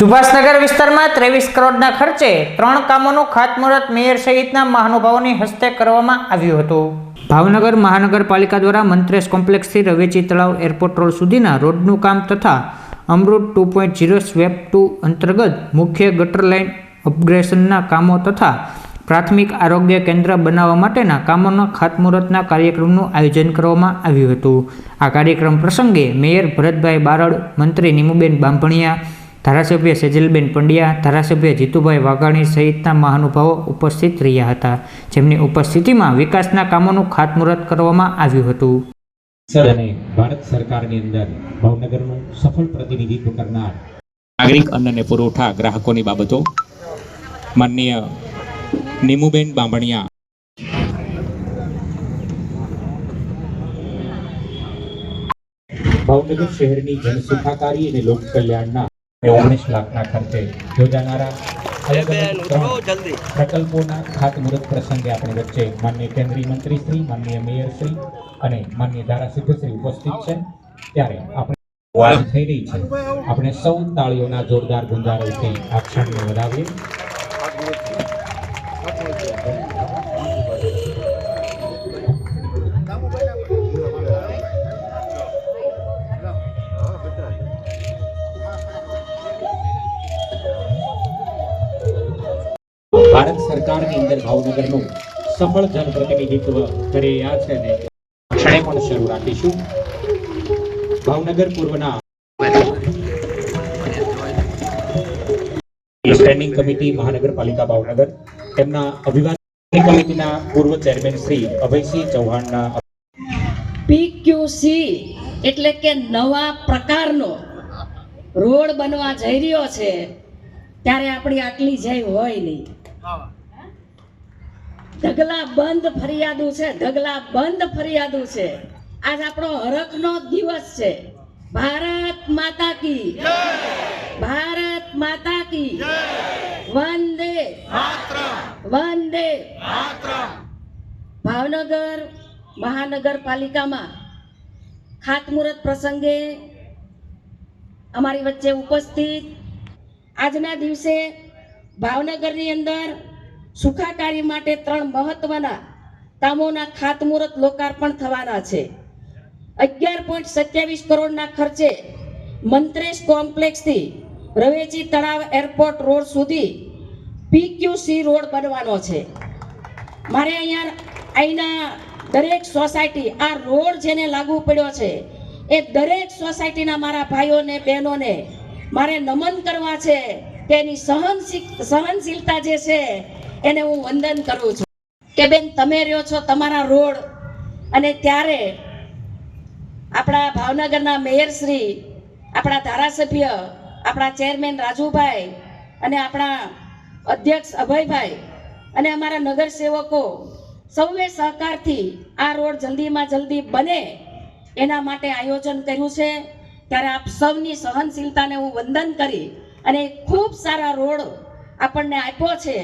સુભાષનગર વિસ્તારમાં ત્રેવીસ કરોડના ખર્ચે ત્રણ કામોનું ખાતમુહૂર્ત મેયર સહિતના મહાનુભાવોની હસ્તે કરવામાં આવ્યું હતું. ભાવનગર મહાનગરપાલિકા દ્વારા મંત્રેશ કોમ્પ્લેક્સથી રવેચી તળાવ એરપોર્ટ રોડ સુધીના રોડનું કામ તથા Amrut two point zero swap two અંતર્ગત મુખ્ય ગટર લાઇન અપગ્રેશનના કામો તથા પ્રાથમિક આરોગ્ય કેન્દ્ર બનાવવા માટેના કામોના ખાતમુહૂર્તના કાર્યક્રમનું આયોજન કરવામાં આવ્યું હતું. આ કાર્યક્રમ પ્રસંગે મેયર ભરતભાઈ બારડ, મંત્રી નીમુબેન બાંભણિયા ધારાસભ્ય સેજલબેન પંડ્યા, ધારાસભ્ય જીતુભાઈ વાઘાણી સહિતના મહાનુભાવો ઉપસ્થિત રહ્યા હતા, જેમની ઉપસ્થિતિમાં વિકાસના કામોનું ખાતમુહૂર્ત કરવામાં આવ્યું હતું. સર, અને ભારત સરકારની અંદર ભાવનગરનું સફળ પ્રતિનિધિત્વ કરનાર નાગરિક અન્ન અને પુરવઠા ગ્રાહકોની બાબતો, માનનીય નીમુબેન બાંભણિયા ભાવનગર શહેરની જનસુખાકારી અને લોક કલ્યાણના ઓગણીસ લાખના ખર્ચે યોજાનારા પ્રકલ્પોના ખાતમુહૂર્ત પ્રસંગે આપણી વચ્ચે માનનીય કેન્દ્રીય મંત્રી શ્રી માનનીય મેયર શ્રી અને માનનીય ધારાસભ્ય શ્રી ઉપસ્થિત છે. ત્યારે આપણે થઈ રહી છે. આપણે સૌ તાળીઓના જોરદાર ગુંજારોથી આ ક્ષણને વધાવીએ. ભારત સરકારની અંદર ભાવનગરનું સફળ જનપ્રતિનિધિત્વ કરી રહ્યા છે અને ક્ષણે પણ શરૂ રાખીશું. ભાવનગર પૂર્વના સ્ટેન્ડિંગ કમિટી મહાનગરપાલિકા ભાવનગર. તેમના અભિવાદન કમિટીના પૂર્વ ચેરમેન શ્રી અભયસિંહ ચૌહાણના પીક્યુસી એટલે કે નવા પ્રકારનો રોડ બનવા જઈ રહ્યો છે, ત્યારે આપણી આટલી જય હોય નહીં. ઢગલા બંધ ફરિયાદુ છે ઢગલા બંધ ફરિયાદુ છે. આજ આપણો હરખનો દિવસ છે. ભારત માતા કી. ભારત માતા કી. વંદે. વંદે. ભાવનગર મહાનગરપાલિકામાં ખાતમુહૂર્ત પ્રસંગે અમારી વચ્ચે ઉપસ્થિત. આજના દિવસે ભાવનગરની અંદર સુખાકારી માટે ત્રણ મહત્વના કામોના ખાતમુહૂર્ત લોકાર્પણ થવાના છે. અગિયાર પોઈન્ટ સત્યાવીસ કરોડના ખર્ચે મંત્રેશ કોમ્પ્લેક્સથી રવેચી તળાવ એરપોર્ટ રોડ સુધી પીક્યુસી રોડ બનવાનો છે. મારે અહીંયા અહીંના દરેક સોસાયટી આ રોડ જેને લાગુ પડ્યો છે, એ દરેક સોસાયટીના મારા ભાઈઓને, બહેનોને મારે નમન કરવા છે. એની સહનશીલ, સહનશીલતા જે છે, એને હું વંદન કરું છું. કે બેન, તમે રહ્યો છો તમારા રોડ, અને ત્યારે આપણા ભાવનગરના મેયરશ્રી આપણા ધારાસભ્ય, આપણા ચેરમેન રાજુભાઈ, અને આપણા અધ્યક્ષ અભયભાઈ, અને અમારા નગરસેવકો, સૌએ સહકારથી આ રોડ જલ્દીમાં જલ્દી બને, એના માટે આયોજન કર્યું છે. ત્યારે આપ સૌની સહનશીલતાને હું વંદન કરી અને ખૂબ સારા રોડ આપણને આપ્યો છે,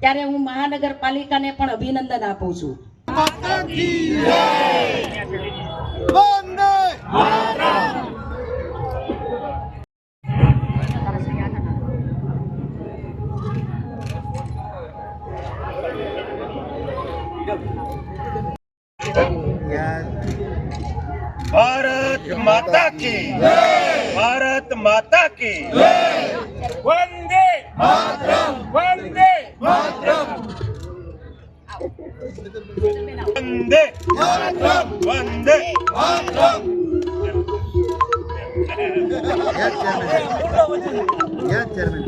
ત્યારે હું મહાનગરપાલિકાને પણ અભિનંદન આપું છું. ભારત માતા કી ભારત માતા કી Yes. Yes. Yes. Yes. Yes. Yes. Yes. Yes. Yes. Yes. Yes.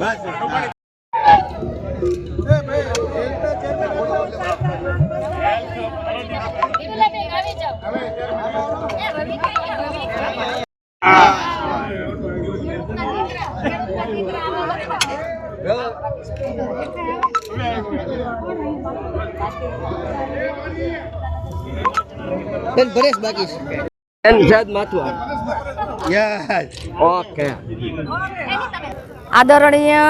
Yes. Yes. બેન પરેશ બાકી છે. બેન જાદ માથવા ઓકે. આદરણીય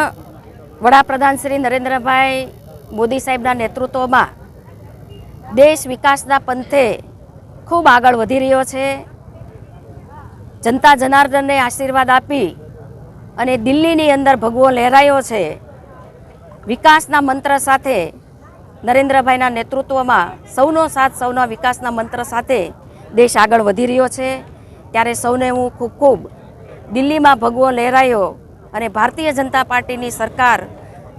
વડાપ્રધાન શ્રી નરેન્દ્રભાઈ મોદી સાહેબના નેતૃત્વમાં દેશ વિકાસના પંથે ખૂબ આગળ વધી રહ્યો છે. જનતા જનાર્દનને આશીર્વાદ આપી અને દિલ્હીની અંદર ભગવો લહેરાયો છે. વિકાસના મંત્ર સાથે નરેન્દ્રભાઈના નેતૃત્વમાં સૌનો સાથ, સૌના વિકાસના મંત્ર સાથે દેશ આગળ વધી રહ્યો છે. ત્યારે સૌને હું ખૂબ ખૂબ દિલ્હીમાં ભગવો લહેરાયો અને ભારતીય જનતા પાર્ટીની સરકાર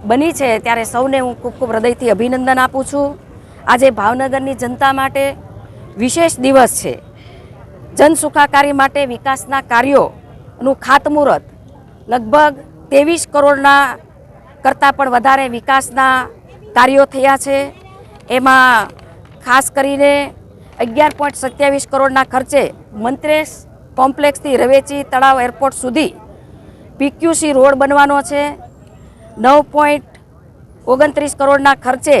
બની છે ત્યારે સૌને હું ખૂબ ખૂબ હૃદયથી અભિનંદન આપું છું. આજે ભાવનગરની જનતા માટે વિશેષ દિવસ છે. જન સુખાકારી માટે વિકાસના કાર્યોનું ખાતમુહૂર્ત. લગભગ ત્રેવીસ કરોડના કરતાં પણ વધારે વિકાસના કાર્યો થયા છે. એમાં ખાસ કરીને અગિયાર પોઈન્ટ સત્યાવીસ કરોડના ખર્ચે મંત્રેશ કોમ્પ્લેક્સથી રવેચી તળાવ એરપોર્ટ સુધી પીક્યુસી રોડ બનવાનો છે. નવ પોઈન્ટ ઓગણત્રીસ કરોડના ખર્ચે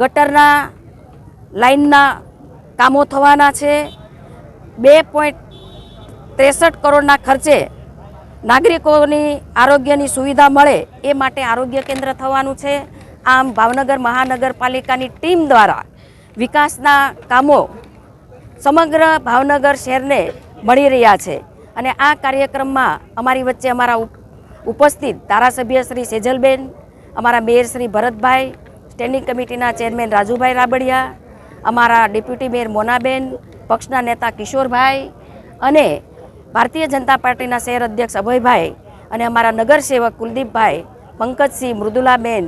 ગટરના લાઇનના કામો થવાના છે. બે પોઈન્ટ ત્રેસઠ કરોડના ખર્ચે નાગરિકોની આરોગ્યની સુવિધા મળે એ માટે આરોગ્ય કેન્દ્ર થવાનું છે. આમ ભાવનગર મહાનગરપાલિકાની ટીમ દ્વારા વિકાસના કામો સમગ્ર ભાવનગર શહેરને મળી રહ્યા છે. અને આ કાર્યક્રમમાં અમારી વચ્ચે અમારા ઉપસ્થિત ધારાસભ્ય શ્રી સેજલબેન, અમારા મેયર શ્રી ભરતભાઈ, સ્ટેન્ડિંગ કમિટીના ચેરમેન રાજુભાઈ રાબડિયા, અમારા ડેપ્યુટી મેયર મોનાબેન, પક્ષના નેતા કિશોરભાઈ અને ભારતીય જનતા પાર્ટીના શહેર અધ્યક્ષ અભયભાઈ અને અમારા નગરસેવક કુલદીપભાઈ, પંકજસિંહ મૃદુલાબેન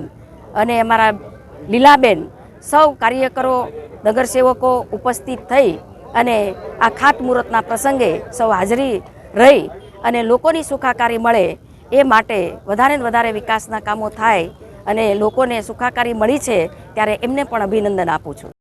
અને અમારા લીલાબેન સૌ કાર્યકરો નગરસેવકો ઉપસ્થિત થઈ અને આ ખાતમુહૂર્તના પ્રસંગે સૌ હાજરી રહી અને લોકોની સુખાકારી મળે એ માટે વધારે ને વધારે વિકાસના કામો થાય અને લોકોને સુખાકારી મળી છે, ત્યારે એમને પણ અભિનંદન આપું છું.